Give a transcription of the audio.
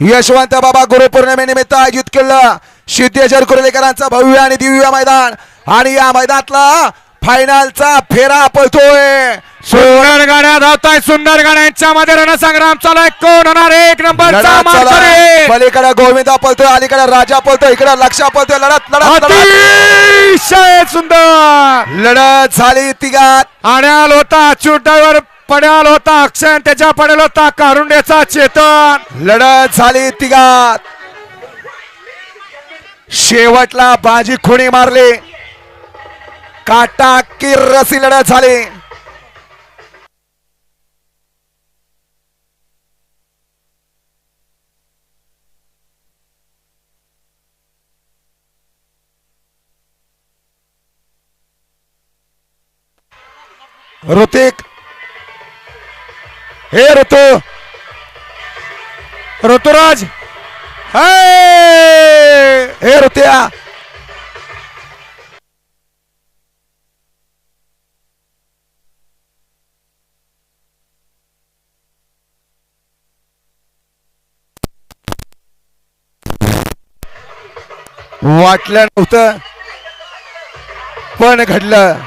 यशवंत बाबा गुरुपौर्णिमेनिमित्त आयोजित केलं. सिद्धेश्वर कुर्लेकरांचं भव्य आणि दिव्य मैदान. आणि या मैदानातला फायनलचा फेरा पळतोय. सुंदर गाड्या धावताय. सुंदर गाड्यांच्या मध्ये रणसंग्राम चालू आहे. कोण होणार? एक. मानकरी पलीकडे गोविंदा पळतोय अलीकडे राजा पळतोय इकडे लक्षा पळतोय. लढत लढत. अतिशय सुंदर. लढत झाली तिघात. आण्याल होता चुटावर पड्याल होता अक्षय त्याच्या पडेल होता कारुंडेचा चेतन. लढत झाली तिघात. शेवटला बाजी खुणी मारली. काटा की रसी लढत झाली. ऋतिक हे ऋतू ऋतुराज हे हे वाटलं नव्हतं पण घडलं.